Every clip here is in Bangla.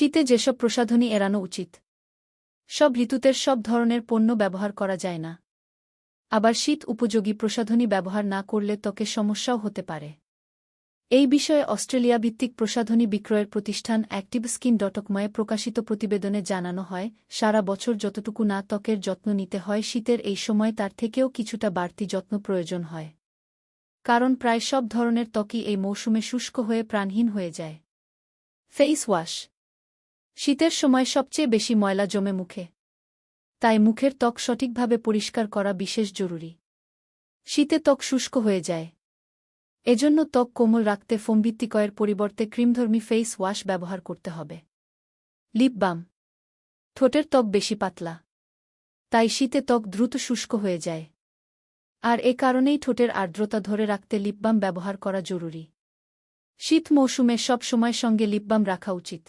শীতে যেসব প্রসাধনী এড়ানো উচিত, সব ঋতুতের সব ধরনের পণ্য ব্যবহার করা যায় না। আবার শীত উপযোগী প্রসাধনী ব্যবহার না করলে ত্বকে সমস্যাও হতে পারে। এই বিষয়ে অস্ট্রেলিয়া ভিত্তিক প্রসাধনী বিক্রয়ের প্রতিষ্ঠান অ্যাক্টিভ স্কিন ডটকময়ে প্রকাশিত প্রতিবেদনে জানানো হয়, সারা বছর যতটুকু না ত্বকের যত্ন নিতে হয় শীতের এই সময় তার থেকেও কিছুটা বাড়তি যত্ন প্রয়োজন হয়। কারণ প্রায় সব ধরনের ত্বকই এই মৌসুমে শুষ্ক হয়ে প্রাণহীন হয়ে যায়। ফেইস ওয়াশ শীতের সময় সবচেয়ে বেশি ময়লা জমে মুখে। তাই মুখের ত্বক সঠিকভাবে পরিষ্কার করা বিশেষ জরুরি। শীতে ত্বক শুষ্ক হয়ে যায়। এজন্য ত্বক কোমল রাখতে ফোমভিত্তিকয়ের পরিবর্তে ক্রিমধর্মী ফেস ওয়াশ ব্যবহার করতে হবে। Lip balm. ঠোঁটের ত্বক বেশি পাতলা। তাই শীতে ত্বক দ্রুত শুষ্ক হয়ে যায়। আর এ কারণেই ঠোঁটের আর্দ্রতা ধরে রাখতে লিপবাম ব্যবহার করা জরুরি। শীত মৌসুমে সব সময় সঙ্গে লিপবাম রাখা উচিত।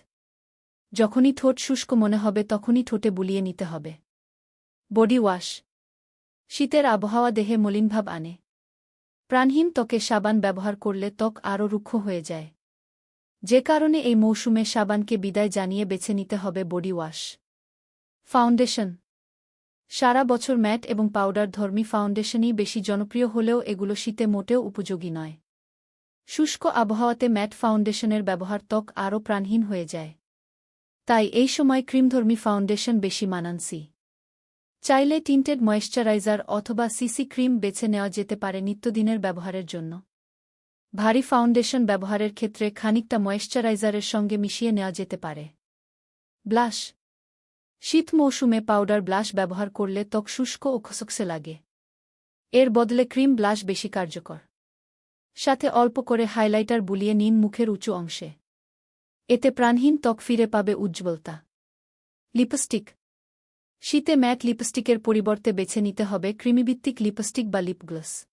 যখনই ঠোঁট শুষ্ক মনে হবে, তখনই ঠোঁটে বুলিয়ে নিতে হবে। Body wash. শীতের আবহাওয়া দেহে মলিনভাব আনে। প্রাণহীন ত্বকে সাবান ব্যবহার করলে ত্বক আরও রুক্ষ হয়ে যায়। যে কারণে এই মৌসুমে সাবানকে বিদায় জানিয়ে বেছে নিতে হবে বডি ওয়াশ। ফাউন্ডেশন। সারা বছর ম্যাট এবং পাউডার ধর্মী ফাউন্ডেশনই বেশি জনপ্রিয় হলেও এগুলো শীতে মোটেও উপযোগী নয়। শুষ্ক আবহাওয়াতে ম্যাট ফাউন্ডেশনের ব্যবহার ত্বক আরও প্রাণহীন হয়ে যায়। তাই এই সময় ক্রিমধর্মী ফাউন্ডেশন বেশি মানানসি চাইলে টিন্টেড ময়েশ্চারাইজার অথবা সিসি ক্রিম বেছে নেওয়া যেতে পারে নিত্যদিনের ব্যবহারের জন্য। ভারী ফাউন্ডেশন ব্যবহারের ক্ষেত্রে খানিকটা ময়েশ্চারাইজারের সঙ্গে মিশিয়ে নেওয়া যেতে পারে। ব্লাশ। শীত মৌসুমে পাউডার ব্লাশ ব্যবহার করলে ত্বক শুষ্ক ও খসকসে লাগে। এর বদলে ক্রিম ব্লাশ বেশি কার্যকর। সাথে অল্প করে হাইলাইটার বুলিয়ে নিন মুখের উঁচু অংশে। এতে প্রাণহীন ত্বক ফিরে পাবে উজ্জ্বলতা। লিপস্টিক। শীতে ম্যাট লিপস্টিকের পরিবর্তে বেছে নিতে হবে ক্রিমিভিত্তিক লিপস্টিক বা লিপগ্লস